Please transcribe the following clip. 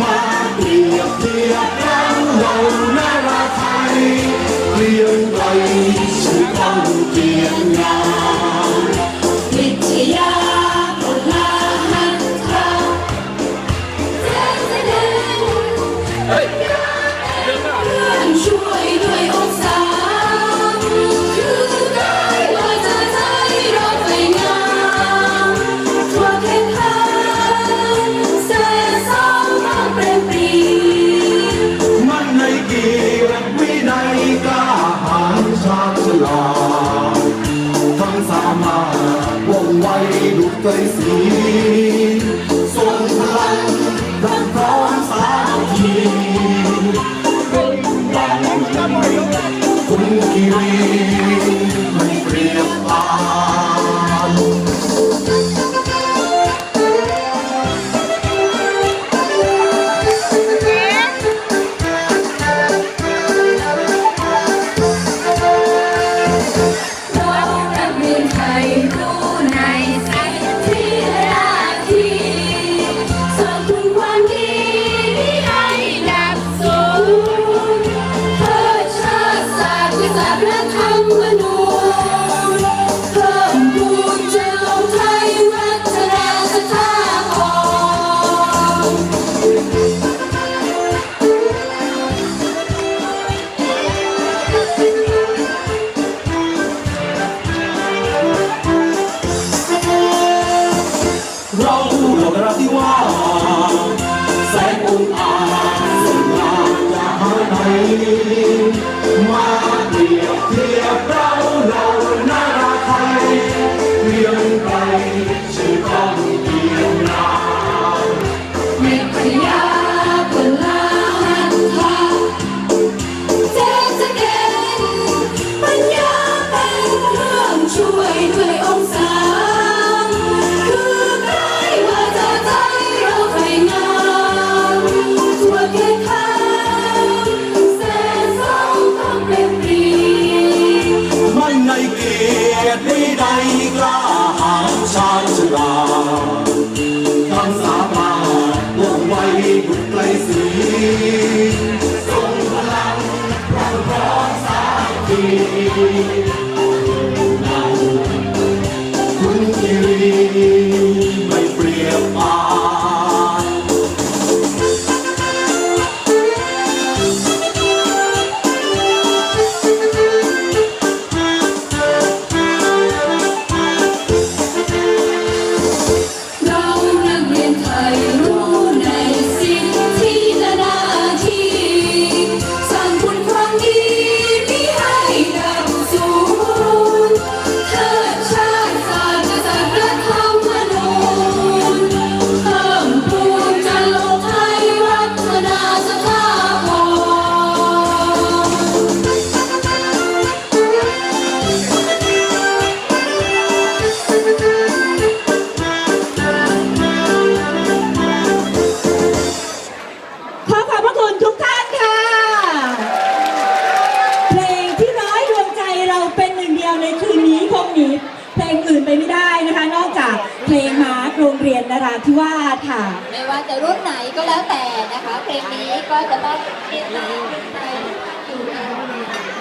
มาเปรียบเทียบกันเราในราไทยเปลี่ยนไปสู่ความเปลี่ยน ด้วยสีส่งพลังรันร้อนสามัคคีเป็นแรงคุณกิรี ว่าแสงอุ่นอาจสุงลาอย่าหายไป ไม่ได้กล้าหาชาญชราคำสาบานลงไว้บ มีเพลงอื่นไปไม่ได้นะคะ นอกจากเพลงมาโรงเรียนนราธิวาสค่ะไม่ว่าจะรุ่นไหนก็แล้วแต่นะคะ เพลงนี้ก็จะต้องเรียนรู้ในอยู่